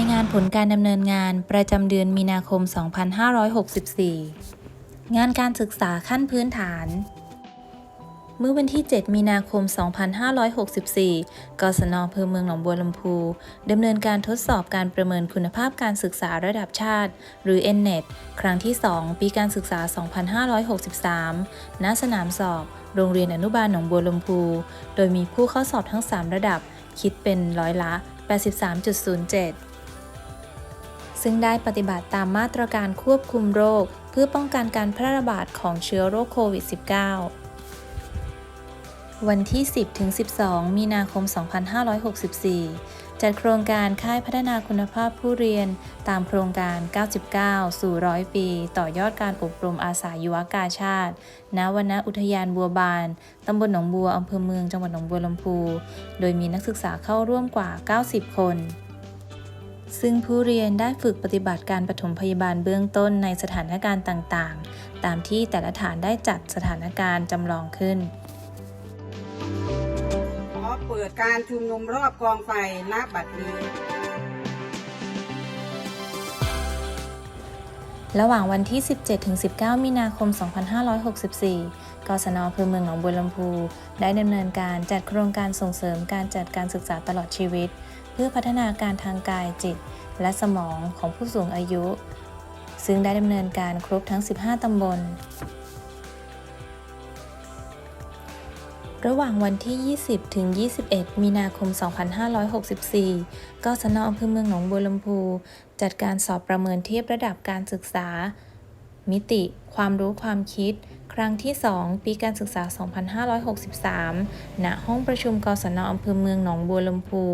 ายงานผลการดำเนินงานประจำเดือนมีนาคม 2564 งานการศึกษาขั้นพื้นฐาน เมื่อวันที่ 7 มีนาคม 2564 กศนอำเภอเมืองหนองบัวลำพูดำเนินการทดสอบการประเมินคุณภาพการศึกษาระดับชาติ หรือ NNET ครั้งที่ 2 ปีการศึกษา 2563 ณ สนามสอบ โรงเรียนอนุบาลหนองบัวลำพู โดยมีผู้เข้าสอบทั้ง 3 ระดับ คิดเป็นร้อยละ83.07 ซึ่งได้ปฏิบัติตามมาตรการควบคุมโรค เพื่อป้องกันการแพร่ระบาดของเชื้อโรคโควิด -19 วันที่ 10-12 มีนาคม 2564 จัดโครงการค่ายพัฒนาคุณภาพผู้เรียน ตามโครงการ 99 สู่100ปี ต่อยอดการอบรมอาสายุวกาชาติ ณ วนณอุทยานบัวบาน ตำบลหนองบัว อำเภอเมือง จังหวัดหนองบัวลำพู โดยมีนักศึกษาเข้าร่วมกว่า 90 คน ซึ่งผู้เรียนได้ฝึกปฏิบัติการปฐมพยาบาลเบื้องต้นในสถานการณ์ต่างๆ ตามที่แต่ละฐานได้จัดสถานการณ์จำลองขึ้น ขอเปิดการชุมนุมรอบกองไฟณบัดนี้ ระหว่างวันที่ 17-19 มีนาคม 2564 กศนอำเภอเมืองหนองบัวลำพู ได้ดำเนินการจัดโครงการส่งเสริมการจัดการศึกษาตลอดชีวิต เพื่อพัฒนาการทางกายจิต และสมองของผู้สูงอายุ ซึ่งได้ดำเนินการครบทั้ง 15 ตำบล ระหว่างวันที่ 20 ถึง 21 มีนาคม 2564 กศนอำเภอเมืองหนองบัวลำพู จัดการสอบประเมินเทียบระดับการศึกษา มิติ ความรู้ความคิด ครั้งที่ 2 ปีการศึกษา 2563 ณ ห้องประชุมกศนอำเภอเมืองหนองบัวลำพู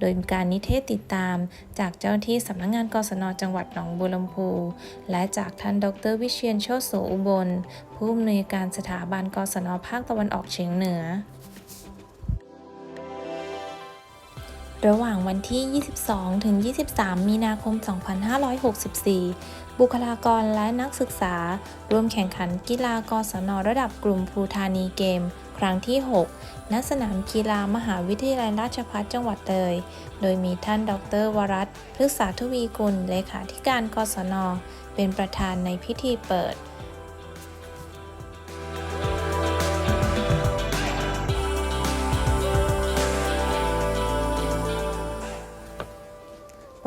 โดยมีการนิเทศติดตาม จากเจ้าหน้าที่สำนักงงานกศนจังหวัดหนองบัวลำพู และจากท่านดรวิเชียนโชติโสอุบล ผู้อำนวยการสถาบันกศนภาคตะวันออกเฉียงเหนือ ระหว่างวันที่ 22 ถึง 23 มีนาคม 2564 บุคลากรและนักศึกษา ร่วมแข่งขันกีฬากศนระดับกลุ่มภูธานีเกม ครั้งที่ 6 ณ สนามกีฬามหาวิทยาลัยราชภัฏจังหวัดเลย โดยมีท่านดรวรัตพฤกษาทวีกุล เลขาธิการกศน เป็นประธานในพิธีเปิด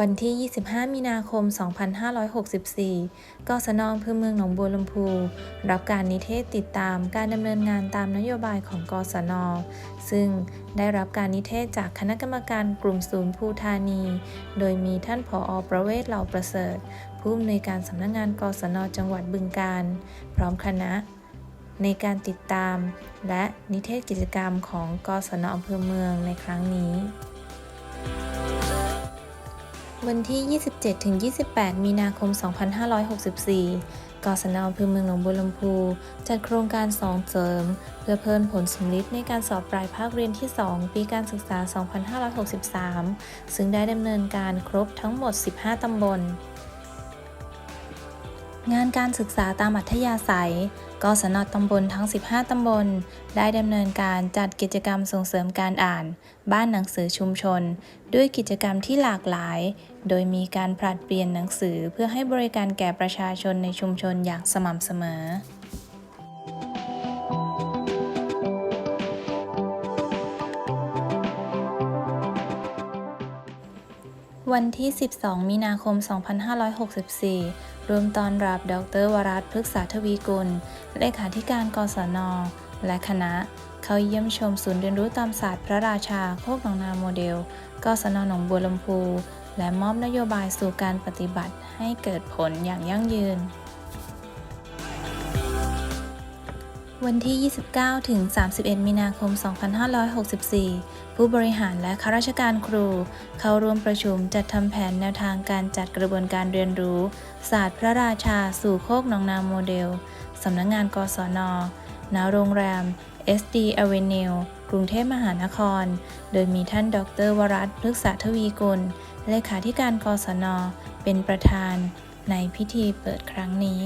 วันที่ 25 มีนาคม 2564 กศนอำเภอเมืองหนองบัวลำพู รับการนิเทศติดตามการดำเนินงานตามนโยบายของกศน ซึ่งได้รับการนิเทศจากคณะกรรมการกลุ่มศูนย์ภูธานี โดยมีท่านผออประเวศเหล่าประเสริฐ ผู้อำนวยการสำนักงงานกศน จังหวัดบึงกาฬพร้อมคณะในการติดตาม และนิเทศกิจกรรมของกศนอำเภอเมืองในครั้งนี้ วันที่ 27-28 มีนาคม 2564 กศนอำเภอเมืองหนองบัวลำพู จัดโครงการสองเสริม เพื่อเพิ่มผลสำลิดในการสอบปลายภาคเรียนที่ 2 ปีการศึกษา 2563 ซึ่งได้ดำเนินการครบทั้งหมด 15 ตำบล งานการศึกษาตามอัธยาศัย กศนตำบลทั้ง 15 ตำบล ได้ดำเนินการจัดกิจกรรมส่งเสริมการอ่าน บ้านหนังสือชุมชน ด้วยกิจกรรมที่หลากหลาย โดยมีการผลัดเปลี่ยนหนังสือเพื่อให้บริการแก่ประชาชนในชุมชนอย่างสม่ำเสมอวันที่ 12 มีนาคม 2564 รวมต้อนรับดรวรัตพฤกษาทวีกุล เลขาธิการกศน และคณะ เข้าเยี่ยมชมศูนย์เรียนรู้ตามศาสตร์พระราชาโคกหนองนาโมเดล กศนหนองบัวลำพู และมอบนโยบายสู่การปฏิบัติให้เกิดผลอย่างยั่งยืน วันที่ 29 ถึง 31 มีนาคม 2564 ผู้บริหารและข้าราชการครู เข้าร่วมประชุมจัดทำแผนแนวทางการจัดกระบวนการเรียนรู้ ศาสตร์พระราชาสู่โคกหนองนาโมเดล สำนักงงานกศนณโรงแรม SD Avenue กรุงเทพมหานคร โดยมีท่านดรวรัตพฤกษาทวีกุล เลขาธิการกศน เป็นประธานในพิธีเปิดครั้งนี้